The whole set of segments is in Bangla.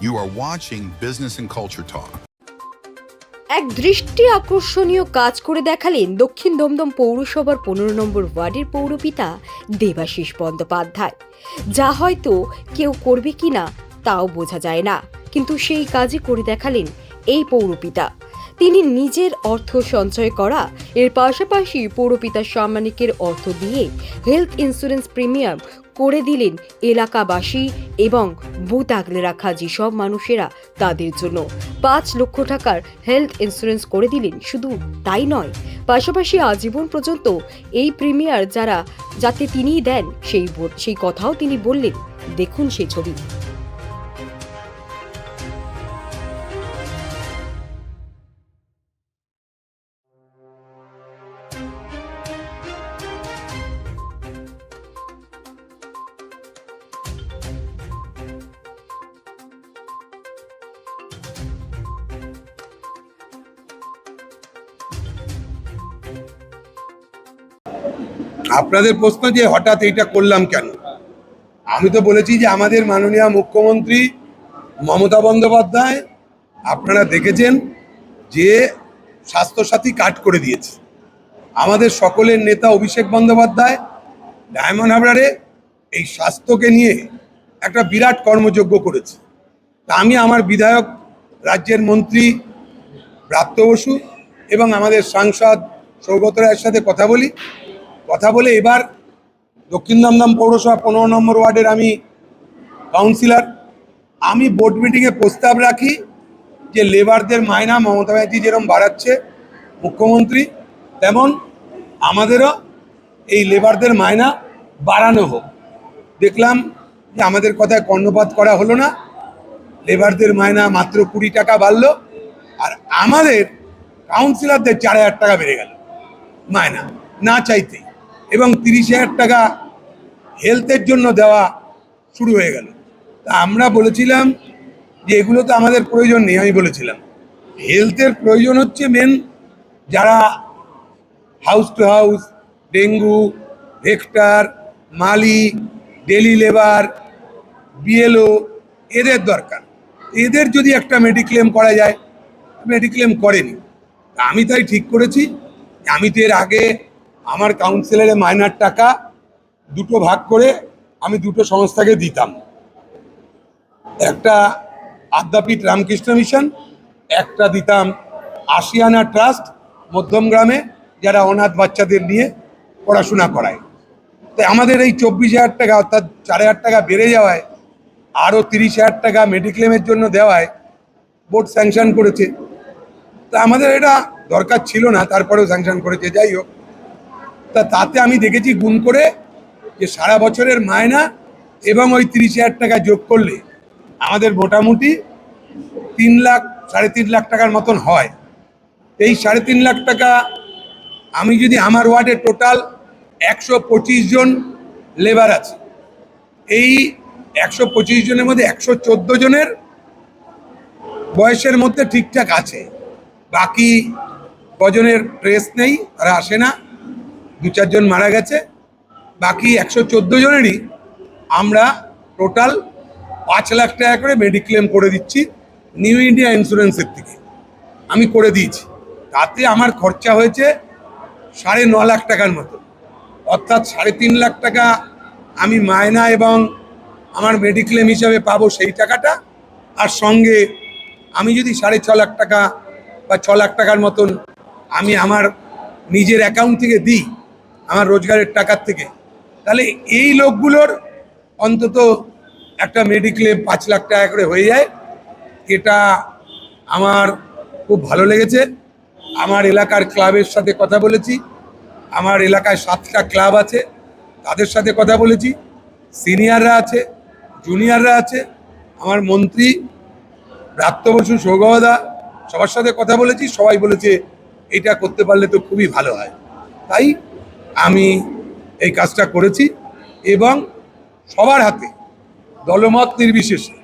You are watching Business and Culture Talk. এক দৃষ্টি আকর্ষণীয় কাজ করে দেখালেন দক্ষিণ দমদম পৌরসভার পনেরো নম্বর ওয়ার্ডের পৌরপিতা দেবাশিস বন্দ্যোপাধ্যায় যা হয়তো কেউ করবে কিনা তাও বোঝা যায় না, কিন্তু সেই কাজই করে দেখালেন এই পৌরপিতা তিনি নিজের অর্থ সঞ্চয় করা, এর পাশাপাশি পৌরপিতার সাম্মানিকের অর্থ দিয়ে হেলথ ইন্স্যুরেন্স প্রিমিয়াম করে দিলেন এলাকাবাসী এবং বুথ আগলে রাখা যেসব মানুষেরা তাদের জন্য পাঁচ লক্ষ টাকার হেলথ ইন্স্যুরেন্স করে দিলেন, শুধু তাই নয়, পাশাপাশি আজীবন পর্যন্ত এই প্রিমিয়ার যারা, যাতে তিনিই দেন সেই সেই কথাও তিনি বললেন। দেখুন সেই ছবি। আপনাদের প্রশ্ন যে হঠাৎ এইটা করলাম কেন? আমি তো বলেছি যে আমাদের মাননীয় মুখ্যমন্ত্রী মমতা বন্দ্যোপাধ্যায়, আপনারা দেখেছেন যে স্বাস্থ্যসাথী কাট করে দিয়েছে। আমাদের সকলের নেতা অভিষেক বন্দ্যোপাধ্যায়, ডায়মন্ড হাবড়ারে এই স্বাস্থ্যকে নিয়ে একটা বিরাট কর্মযজ্ঞ করেছে। তা আমি আমার বিধায়ক, রাজ্যের মন্ত্রী ব্রাত্য বসু এবং আমাদের সাংসদ সৌগত রায়ের সাথে কথা বলি। কথা বলে এবার দক্ষিণ দমদম পৌরসভা পনেরো নম্বর ওয়ার্ডের আমি কাউন্সিলর। আমি বোর্ড মিটিংয়ে প্রস্তাব রাখি যে লেবারদের মায়না মমতা ব্যানার্জি যেরকম বাড়াচ্ছে, মুখ্যমন্ত্রী, তেমন আমাদেরও এই লেবারদের মায়না বাড়ানো হোক। দেখলাম যে আমাদের কথায় কর্ণপাত করা হলো না। লেবারদের মায়না মাত্র কুড়ি টাকা বাড়লো আর আমাদের কাউন্সিলরদের চার হাজার টাকা বেড়ে গেল মায়না না চাইতেই। এবং তিরিশ হাজার টাকা হেলথের জন্য দেওয়া শুরু হয়ে গেল। তা আমরা বলেছিলাম যে এগুলো তো আমাদের প্রয়োজন নেই, আমি বলেছিলাম। হেলথের প্রয়োজন হচ্ছে মেন যারা house to house dengue, vector, money daily labour BLO এদের দরকার। এদের যদি একটা মেডিক্লেম করা যায় মেডিক্লেম করেনি। আমি তাই ঠিক করেছি। আমি তো এর আগে আমার কাউন্সিলরের মাইনার টাকা দুটো ভাগ করে আমি দুটো সংস্থাকে দিতাম। একটা আদ্যাপীঠ রামকৃষ্ণ মিশন, একটা দিতাম আশিয়ানা ট্রাস্ট মধ্যম গ্রামে, যারা অনাথ বাচ্চাদের নিয়ে পড়াশোনা করায়। তাই আমাদের এই চব্বিশ হাজার টাকা অর্থাৎ চার হাজার টাকা বেড়ে যাওয়ায়, আরও তিরিশ হাজার টাকা মেডিক্লেমের জন্য দেওয়ায় বোর্ড স্যাংশন করেছে। তা আমাদের এটা দরকার ছিল না, তারপরেও স্যাংশন করেছে। যাই হোক তা তাতে আমি দেখেছি গুণ করে যে সারা বছরের মায়না এবং ওই তিরিশ হাজার টাকা যোগ করলে আমাদের মোটামুটি তিন লাখ, সাড়ে তিন লাখ টাকার মতন হয়। এই সাড়ে তিন লাখ টাকা আমি যদি আমার ওয়ার্ডে টোটাল একশো পঁচিশ জন লেবার আছে, এই একশো পঁচিশ জনের মধ্যে একশো চোদ্দ জনের বয়সের মধ্যে ঠিকঠাক আছে। বাকি কজনের ট্রেস নেই, তারা আসে না। দু চারজন মারা গেছে, বাকি একশো চোদ্দ জনেরই আমরা টোটাল পাঁচ লাখ টাকা করে মেডিক্লেম করে দিচ্ছি নিউ ইন্ডিয়া ইন্স্যুরেন্সের থেকে। আমি করে দিয়েছি। তাতে আমার খরচা হয়েছে সাড়ে ন লাখ টাকার মতো। অর্থাৎ সাড়ে তিন লাখ টাকা আমি মায়না এবং আমার মেডিক্লেম হিসাবে পাবো সেই টাকাটা। আর সঙ্গে আমি যদি সাড়ে ছ লাখ টাকা বা ছ লাখ টাকার মতন আমি আমার নিজের অ্যাকাউন্ট থেকে দিই আমার রোজগারের টাকার থেকে। তাহলে এই লোকগুলোর অন্তত একটা মেডিক্লেম পাঁচ লাখ টাকা করে হয়ে যায়। এটা আমার খুব ভালো লেগেছে। আমার এলাকার ক্লাবের সাথে কথা বলেছি। আমার এলাকায় সাতটা ক্লাব আছে, তাদের সাথে কথা বলেছি। সিনিয়ররা আছে, জুনিয়ররা আছে। আমার মন্ত্রী ব্রাত্য বসু সৌগদা, সবার সাথে কথা বলেছি। সবাই বলেছে, এটা করতে পারলে তো খুবই ভালো হয়। তাই আমি এই কাজটা করেছি এবং সবার হাতে দলমত নির্বিশেষে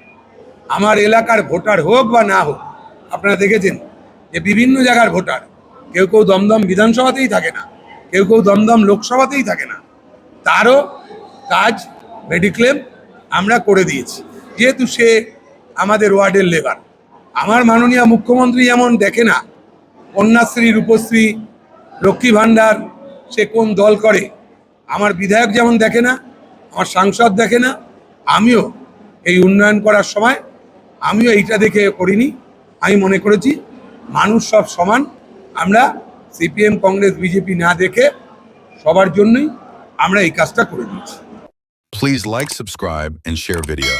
আমার এলাকার ভোটার হোক বা না হোক, আপনারা দেখেছেন যে বিভিন্ন জায়গার ভোটার, কেউ কেউ দমদম বিধানসভাতেই থাকে না, কেউ কেউ দমদম লোকসভাতেই থাকে না, তারও কাজ মেডিক্লেম আমরা করে দিয়েছি। যেহেতু সে আমাদের ওয়ার্ডের লেবার, আমার মাননীয় মুখ্যমন্ত্রী যেমন দেখে না, কন্যাশ্রী, রূপশ্রী, লক্ষ্মী ভাণ্ডার সে কোন দল করে? আমার বিধায়ক যেমন দেখে না আমার সাংসদ দেখে না আমিও এই উন্নয়ন করার সময় আমিও এইটা দেখে করিনি। আমি মনে করেছি মানুষ সব সমান। আমরা সিপিএম কংগ্রেস বিজেপি না দেখে সবার জন্যই আমরা এই কাজটা করে দিচ্ছি Please like, subscribe, and share video.